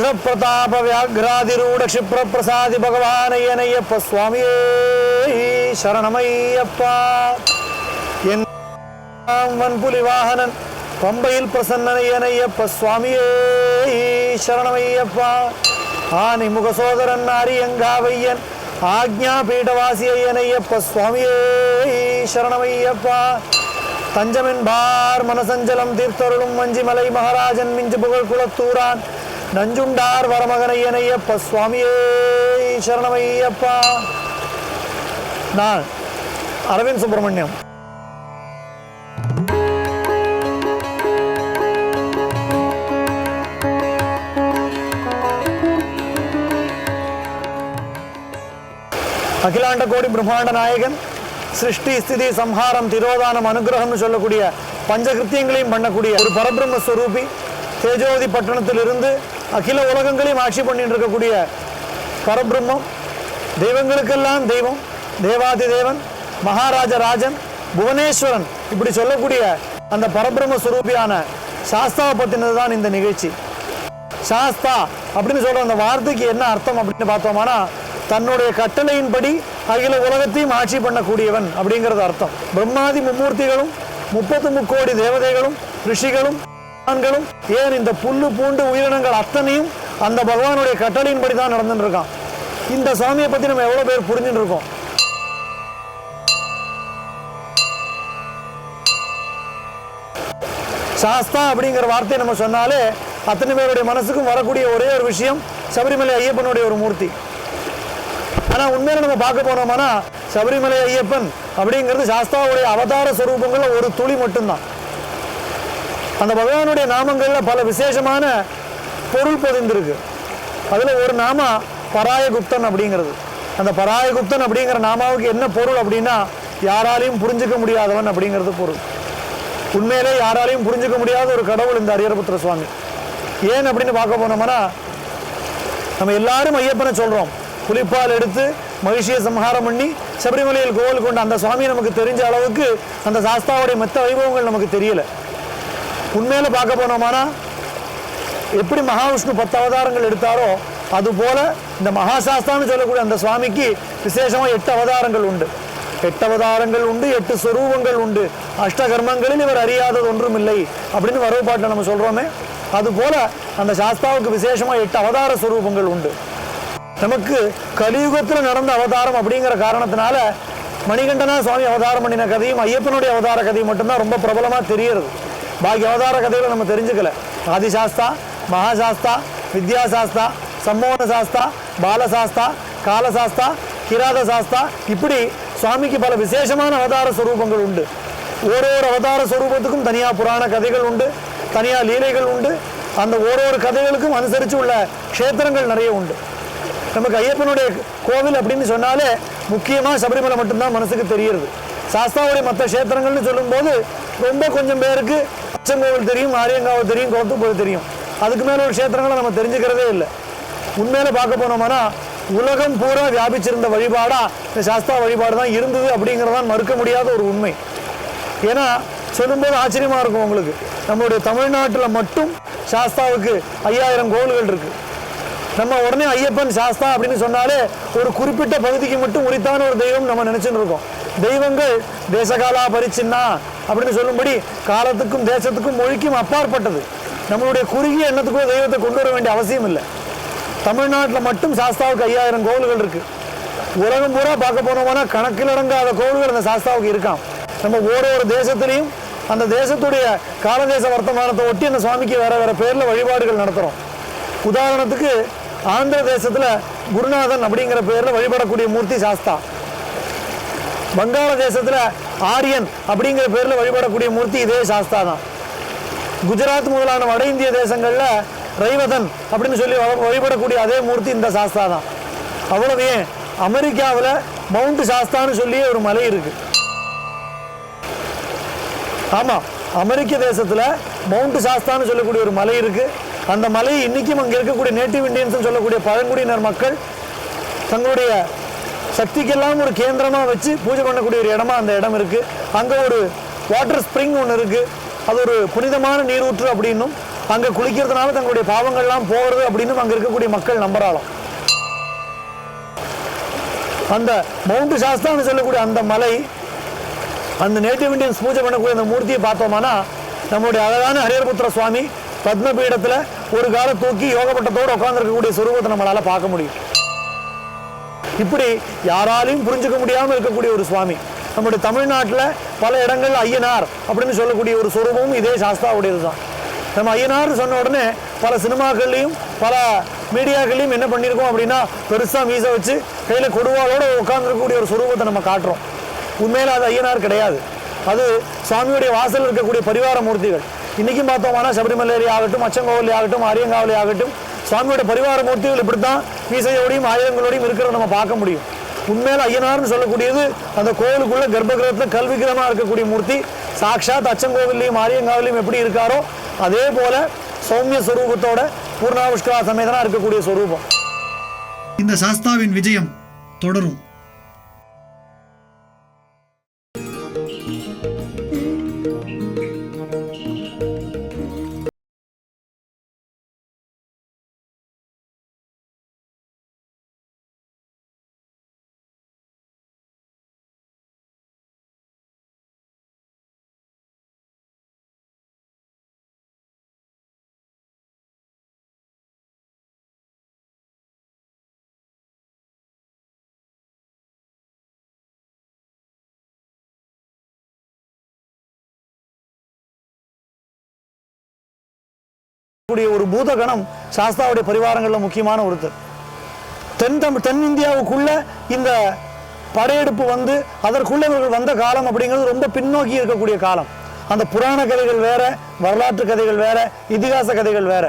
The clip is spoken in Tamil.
உக்ரப்பிரதாப வியாகிராதிரூட கஷிப்ர பிரசாதி பகவானையனையப்ப சுவாமியே சரணமையப்பா என் வன்புலி வாகனன் பம்பையில் பிரசன்னனையனையப்ப சுவாமியே சரணமையப்பா ஆனை முகசோதரன் அரியங்காவையன் ஆக்ஞா பீடவாசி ஐயனையப்ப சுவாமியே சரணமையப்பா தஞ்சமென்பார் மனசஞ்சலம் தீர்த்தருளும் வஞ்சிமலை மகாராஜன் மிஞ்சு புகழ் குலத்தூரான் நஞ்சுண்டார் வரமகனையனையப்ப சுவாமியே சரணமையப்பா. நான் அரவிந்த் சுப்பிரமணியம். அகிலாண்ட கோடி பிரம்மாண்ட நாயகன் சிருஷ்டி ஸ்திதி சம்ஹாரம் திரோதானம் அனுகிரகம்னு சொல்லக்கூடிய பஞ்சகிருத்தியங்களையும் பண்ணக்கூடிய ஒரு பரபிரம்ம ஸ்வரூபி தேஜோதி பட்டணத்திலிருந்து அகில உலகங்களையும் ஆட்சி பண்ணிட்டு இருக்கக்கூடிய பரபிரம்மம் தெய்வங்களுக்கெல்லாம் தெய்வம் தேவாதி தேவன் மகாராஜ ராஜன் புவனேஸ்வரன் இப்படி சொல்லக்கூடிய அந்த பரபிரம்ம சுரூபியான சாஸ்தாவை பற்றினது தான் இந்த நிகழ்ச்சி. சாஸ்தா அப்படின்னு சொல்கிற அந்த வார்த்தைக்கு என்ன அர்த்தம் அப்படின்னு பார்த்தோம்னா தன்னுடைய கட்டளையின்படி அகில உலகத்தையும் ஆட்சி பண்ணக்கூடியவன் அப்படிங்கிறது அர்த்தம். பிரம்மாதி மும்மூர்த்திகளும் முப்பத்து முக்கோடி தேவதைகளும் ரிஷிகளும் ஆண்களும் ஏன் இந்த புல்லு பூண்டு உயிரினங்கள் அத்தனையும் அந்த பகவானுடைய கட்டளையின்படி தான் நடந்துட்டு இருக்கான் இந்த சாமியை பத்தி நம்ம எவ்வளவு பேர் புரிஞ்சுட்டு இருக்கோம் சாஸ்தா அப்படிங்கிற வார்த்தையை நம்ம சொன்னாலே அத்தனை பேருடைய மனசுக்கும் வரக்கூடிய ஒரே ஒரு விஷயம் சபரிமலை ஐயப்பனுடைய ஒரு மூர்த்தி. ஆனா உண்மையில நம்ம பார்க்க போனோம்னா சபரிமலை ஐயப்பன் அப்படிங்கிறது சாஸ்தாவுடைய அவதார சுரூபங்களில் ஒரு துளி மட்டும்தான். அந்த பகவானுடைய நாமங்களில் பல விசேஷமான பொருள் பொதிந்திருக்கு. அதில் ஒரு நாம பராயகுப்தன் அப்படிங்கிறது. அந்த பராயகுப்தன் அப்படிங்கிற நாமாவுக்கு என்ன பொருள் அப்படின்னா யாராலையும் புரிஞ்சுக்க முடியாதவன் அப்படிங்கிறது பொருள். உண்மையிலே யாராலையும் புரிஞ்சுக்க முடியாத ஒரு கடவுள் இந்த அரியரபுத்திர சுவாமி. ஏன் அப்படின்னு பார்க்க போனோம்னா நம்ம எல்லாரும் ஐயப்பனை சொல்கிறோம் புலிப்பால் எடுத்து மகிழ்ச்சியை சம்ஹாரம் பண்ணி சபரிமலையில் கோவில் கொண்ட அந்த சுவாமி நமக்கு தெரிஞ்ச அளவுக்கு அந்த சாஸ்தாவுடைய மற்ற வைபவங்கள் நமக்கு தெரியலை. உண்மையில பார்க்க போனோமானா? எப்படி மகாவிஷ்ணு பத்து அவதாரங்கள் எடுத்தாரோ அதுபோல இந்த மகாசாஸ்தான்னு சொல்லக்கூடிய அந்த சுவாமிக்கு விசேஷமாக எட்டு அவதாரங்கள் உண்டு. எட்டு அவதாரங்கள் உண்டு எட்டு சொரூபங்கள் உண்டு. அஷ்டகர்மங்களில் இவர் அறியாதது ஒன்றும் இல்லை அப்படின்னு வரவு பாட்டில் நம்ம சொல்கிறோமே அதுபோல அந்த சாஸ்தாவுக்கு விசேஷமாக எட்டு அவதார சொரூபங்கள் உண்டு. நமக்கு கலியுகத்தில் நடந்த அவதாரம் அப்படிங்கிற காரணத்தினால மணிகண்டனா சுவாமி அவதாரம் பண்ணின கதையும் ஐயப்பனுடைய அவதார கதையும் மட்டும்தான் ரொம்ப பிரபலமாக தெரியறது. பாக்கி அவதார கதைகளை நம்ம தெரிஞ்சுக்கல. ஆதிசாஸ்தா மகாசாஸ்தா வித்யாசாஸ்தா சம்மோகன சாஸ்தா பாலசாஸ்தா காலசாஸ்தா கிராத சாஸ்தா இப்படி சுவாமிக்கு பல விசேஷமான அவதார ஸ்வரூபங்கள் உண்டு. ஒரு ஒரு அவதார ஸ்வரூபத்துக்கும் தனியாக புராண கதைகள் உண்டு தனியாக லீலைகள் உண்டு அந்த ஒரு ஒரு கதைகளுக்கும் அனுசரித்து உள்ள க்ஷேத்திரங்கள் நிறைய உண்டு. நமக்கு ஐயப்பனுடைய கோவில் அப்படின்னு சொன்னாலே முக்கியமாக சபரிமலை மட்டும்தான் மனசுக்கு தெரியுது சாஸ்தாவுடைய மற்ற க்ஷேத்திரங்கள்னு சொல்லும்போது ரொம்ப கொஞ்சம் பேருக்கு அச்சங்கோவில் தெரியும் ஆரியங்காவல் தெரியும் குளத்துப்போது தெரியும். அதுக்கு மேலே ஒரு க்ஷேத்திரங்களை நம்ம தெரிஞ்சுக்கிறதே இல்லை. உண்மையில பார்க்க போனோம்னா உலகம் பூரா வியாபிச்சிருந்த வழிபாடா இந்த சாஸ்தா வழிபாடு தான் இருந்தது அப்படிங்கிறதான் மறுக்க முடியாத ஒரு உண்மை. ஏன்னா சொல்லும்போது ஆச்சரியமாக இருக்கும் உங்களுக்கு. நம்மளுடைய தமிழ்நாட்டில் மட்டும் சாஸ்தாவுக்கு ஐயாயிரம் கோவில்கள் இருக்குது நம்ம உடனே ஐயப்பன் சாஸ்தா அப்படின்னு சொன்னாலே ஒரு குறிப்பிட்ட பகுதிக்கு மட்டும் உரித்தான ஒரு தெய்வம் நம்ம நினச்சின்னு இருக்கோம். தெய்வங்கள் தேசகாலா பரிச்சின்னா அப்படின்னு சொல்லும்படி காலத்துக்கும் தேசத்துக்கும் மொழிக்கும் அப்பாற்பட்டது. நம்மளுடைய குறுகிய எண்ணத்துக்கோ தெய்வத்தை கொண்டு வர வேண்டிய அவசியம் இல்லை. தமிழ்நாட்டில் மட்டும் சாஸ்தாவுக்கு ஐயாயிரம் கோவில்கள் இருக்குது உலகம் பூரா பார்க்க போனோம்னா கணக்கில் அடங்காத கோவில்கள் அந்த சாஸ்தாவுக்கு இருக்கான் நம்ம ஒரு ஒரு தேசத்துலையும் அந்த தேசத்துடைய காலதேச வர்த்தமானத்தை ஒட்டி அந்த சுவாமிக்கு வேறு வேறு பேரில் வழிபாடுகள் நடத்துகிறோம் உதாரணத்துக்கு ஆந்திர தேசத்தில் குருநாதன் அப்படிங்கிற பேரில் வழிபடக்கூடிய மூர்த்தி சாஸ்தா. வங்காள தேசத்தில் ஆரியன் அப்படிங்கிற பேரில் வழிபடக்கூடிய மூர்த்தி இதே சாஸ்தா தான். குஜராத் முதலான வட இந்திய தேசங்களில் ரைவதன் அப்படின்னு சொல்லி வழிபடக்கூடிய அதே மூர்த்தி இந்த சாஸ்தா தான். அவ்வளவு ஏன்? அமெரிக்காவில் மவுண்ட் சாஸ்தான்னு சொல்லி ஒரு மலை இருக்கு. ஆமாம் அமெரிக்க தேசத்தில் மவுண்ட் சாஸ்தான்னு சொல்லக்கூடிய ஒரு மலை இருக்கு. அந்த மலை இன்றைக்கும் அங்கே இருக்கக்கூடிய நேட்டிவ் இண்டியன்ஸ்னு சொல்லக்கூடிய பழங்குடியினர் மக்கள் தங்களுடைய சக்திக்கெல்லாம் ஒரு கேந்திரமாக வச்சு பூஜை பண்ணக்கூடிய ஒரு இடமா அந்த இடம் இருக்குது அங்கே ஒரு வாட்டர் ஸ்ப்ரிங் ஒன்று இருக்குது அது ஒரு புனிதமான நீரூற்று அப்படின்னும் அங்கே குளிக்கிறதுனால தங்களுடைய பாவங்கள்லாம் போகிறது அப்படின்னு அங்கே இருக்கக்கூடிய மக்கள் நம்புறாளாம் அந்த மவுண்ட் சாஸ்தான்னு சொல்லக்கூடிய அந்த மலை அந்த நேட்டிவ் இண்டியன்ஸ் பூஜை பண்ணக்கூடிய அந்த மூர்த்தியை பார்த்தோம்னா நம்முடைய அழகான ஹரியர்புத்திர சுவாமி பத்மபீடத்தில் ஒரு கால தூக்கி யோகப்பட்டத்தோடு உட்காந்துருக்கக்கூடிய சுரூபத்தை நம்மளால் பார்க்க முடியும். இப்படி யாராலையும் புரிஞ்சுக்க முடியாமல் இருக்கக்கூடிய ஒரு சுவாமி. நம்முடைய தமிழ்நாட்டில் பல இடங்கள் ஐயனார் அப்படின்னு சொல்லக்கூடிய ஒரு சுரூபமும் இதே சாஸ்தாவுடையது தான் நம்ம ஐயனார் சொன்ன உடனே பல சினிமாக்கள்லையும் பல மீடியாக்கள்லையும் என்ன பண்ணியிருக்கோம் அப்படின்னா பெருசாக மீசை வச்சு கையில் கொடுவாலோடு உட்காந்துருக்கக்கூடிய ஒரு சுரூபத்தை நம்ம காட்டுறோம். உண்மையில் அது ஐயனார் கிடையாது. அது சுவாமியுடைய வாசல் இருக்கக்கூடிய பரிவார மூர்த்திகள். இன்றைக்கும் பார்த்தோம்னா சபரிமலை ஆகட்டும் அச்சங்கோவிலே ஆகட்டும் அரியங்காவிலே ஆகட்டும் சுவாமியோட பரிவார மூர்த்திகள் இப்படி தான் மீசையோடையும் ஆயுதங்களோடையும் இருக்கிறத நம்ம பார்க்க முடியும். உண்மையில ஐயனார்னு சொல்லக்கூடியது அந்த கோவிலுக்குள்ள கர்ப்பகிரகத்தில் கல்விகிரமாக இருக்கக்கூடிய மூர்த்தி. சாக்ஷாத் அச்சங்கோவிலையும் ஆரியங்காவிலையும் எப்படி இருக்காரோ அதே போல சௌமிய சுரூபத்தோட பூர்ணாவுஷ்கா சமேதனா இருக்கக்கூடிய ஸ்வரூபம் இந்த சாஸ்தாவின் விஜயம் தொடரும். கூடிய ஒரு பூதகணம் சாஸ்தாவுடைய பரிவாரங்களில் முக்கியமான ஒருத்தர். தென் தமிழ் தென்னிந்தியாவுக்குள்ள இந்த படையெடுப்பு வந்து அதற்குள்ள இவர்கள் வந்த காலம் அப்படிங்கிறது ரொம்ப பின்னோக்கி இருக்கக்கூடிய காலம். அந்த புராண கதைகள் வேற வரலாற்று கதைகள் வேற இதிகாச கதைகள் வேற.